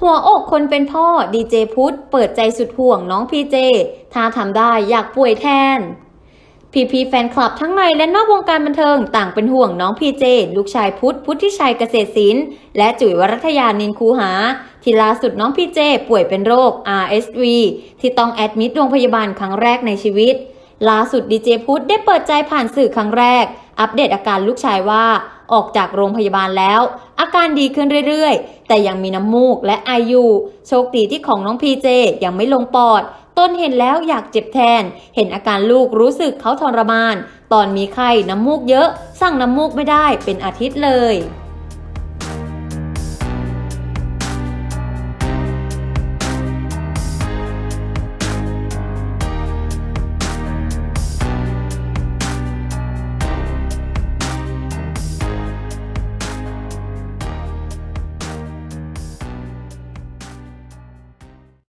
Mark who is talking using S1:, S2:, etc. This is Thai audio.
S1: หัวอกคนเป็นพ่อดีเจพุทธเปิดใจสุดห่วงน้องพีเจ ถ้าทำได้อยากป่วยแทน พีพีแฟนคลับทั้งในและนอกวงการบันเทิงต่างเป็นห่วงน้องพีเจ ลูกชายพุทธพุทธิชัยเกษตรศิลป์และจุ๋ยวรัตยานินคูหา ที่ล่าสุดน้องพีเจ ป่วยเป็นโรค RSV ที่ต้องแอดมิดโรงพยาบาลครั้งแรกในชีวิตล่าสุดดีเจพุทธได้เปิดใจผ่านสื่อครั้งแรก อัปเดตอาการลูกชายว่าออกจากโรงพยาบาลแล้ว อาการดีขึ้นเรื่อยๆ แต่ยังมีน้ำมูกและไออยู่ โชคดีที่ของน้องพีเจยังไม่ลงปอด ต้นเห็นแล้วอยากเจ็บแทน เห็นอาการลูกรู้สึกเขาทรมาน ตอนมีไข้น้ำมูกเยอะ สั่งน้ำมูกไม่ได้เป็นอาทิตย์เลย